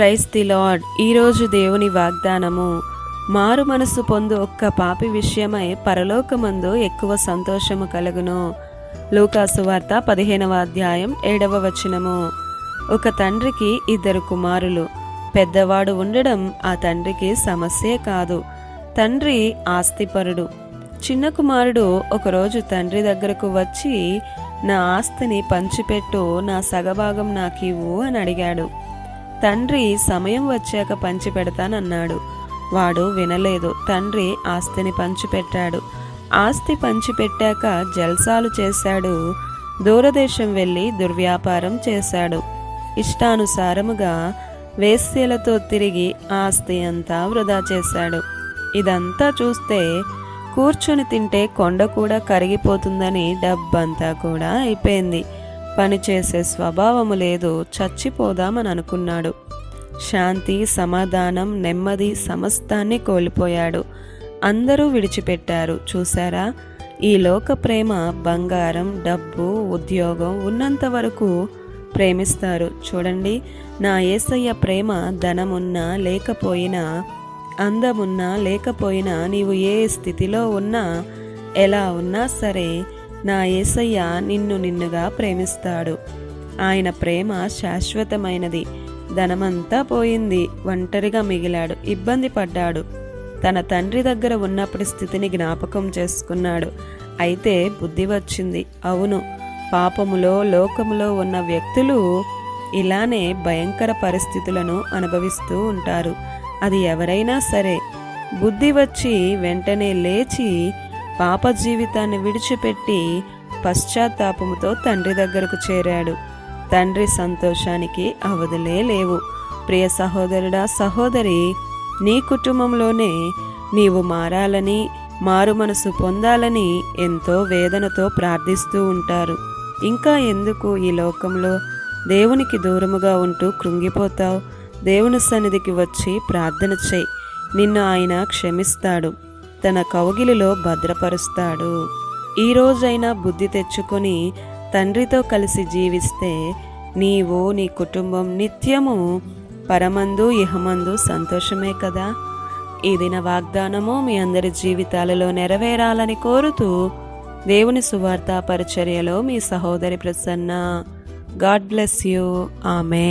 Praise the lord. ఈరోజు దేవుని వాగ్దానము మారు మనసు పొందు ఒక్క పాపి విషయమై పరలోకమందు ఎక్కువ సంతోషము కలుగును. లూకాసు వార్త పదిహేనవ అధ్యాయం ఏడవ వచనము. ఒక తండ్రికి ఇద్దరు కుమారులు. పెద్దవాడు ఉండడం ఆ తండ్రికి సమస్యే కాదు. తండ్రి ఆస్తిపరుడు. చిన్న కుమారుడు ఒకరోజు తండ్రి దగ్గరకు వచ్చి నా ఆస్తిని పంచిపెట్టు నా సగభాగం నాకివ్వు అని అడిగాడు. తండ్రి సమయం వచ్చాక పంచిపెడతానన్నాడు. వాడు వినలేదు. తండ్రి ఆస్తిని పంచిపెట్టాడు. ఆస్తి పంచిపెట్టాక జల్సాలు చేశాడు. దూరదేశం వెళ్ళి దుర్వ్యాపారం చేశాడు. ఇష్టానుసారముగా వేశ్యలతో తిరిగి ఆస్తి అంతా వృధా చేశాడు. ఇదంతా చూస్తే కూర్చొని తింటే కొండ కూడా కరిగిపోతుందని డబ్బంతా కూడా అయిపోయింది. పనిచేసే స్వభావము లేదు చచ్చిపోదామని అనుకున్నాడు. శాంతి సమాధానం నెమ్మది సమస్తాన్ని కోల్పోయాడు. అందరూ విడిచిపెట్టారు. చూసారా ఈ లోక ప్రేమ బంగారం డబ్బు ఉద్యోగం ఉన్నంత వరకు ప్రేమిస్తారు. చూడండి నా ఏసయ్య ప్రేమ ధనమున్నా లేకపోయినా అందమున్నా లేకపోయినా నీవు ఏ స్థితిలో ఉన్నా ఎలా ఉన్నా సరే నా ఏసయ్య నిన్ను నిన్నుగా ప్రేమిస్తాడు. ఆయన ప్రేమ శాశ్వతమైనది. ధనమంతా పోయింది. ఒంటరిగా మిగిలాడు. ఇబ్బంది పడ్డాడు. తన తండ్రి దగ్గర ఉన్నప్పటి స్థితిని జ్ఞాపకం చేసుకున్నాడు. అయితే బుద్ధి వచ్చింది. అవును పాపములో లోకములో ఉన్న వ్యక్తులు ఇలానే భయంకర పరిస్థితులను అనుభవిస్తూ ఉంటారు. అది ఎవరైనా సరే. బుద్ధి వచ్చి వెంటనే లేచి పాప జీవితాన్ని విడిచిపెట్టి పశ్చాత్తాపముతో తండ్రి దగ్గరకు చేరాడు. తండ్రి సంతోషానికి అవధులే లేవు. ప్రియ సహోదరుడా సహోదరి నీ కుటుంబంలోనే నీవు మారాలని మారు మనసు పొందాలని ఎంతో వేదనతో ప్రార్థిస్తూ ఉంటారు. ఇంకా ఎందుకు ఈ లోకంలో దేవునికి దూరముగా ఉంటూ కృంగిపోతావు? దేవుని సన్నిధికి వచ్చి ప్రార్థన చేయి. నిన్ను ఆయన క్షమిస్తాడు. తన కౌగిలిలో భద్రపరుస్తాడు. ఈ రోజైనా బుద్ధి తెచ్చుకొని తండ్రితో కలిసి జీవిస్తే నీవు నీ కుటుంబం నిత్యము పరమందు ఇహమందు సంతోషమే కదా? ఈ దిన వాగ్దానము మీ అందరి జీవితాలలో నెరవేరాలని కోరుతూ దేవుని సువార్త పరిచర్యలో మీ సహోదరి ప్రసన్న. God bless you. ఆమె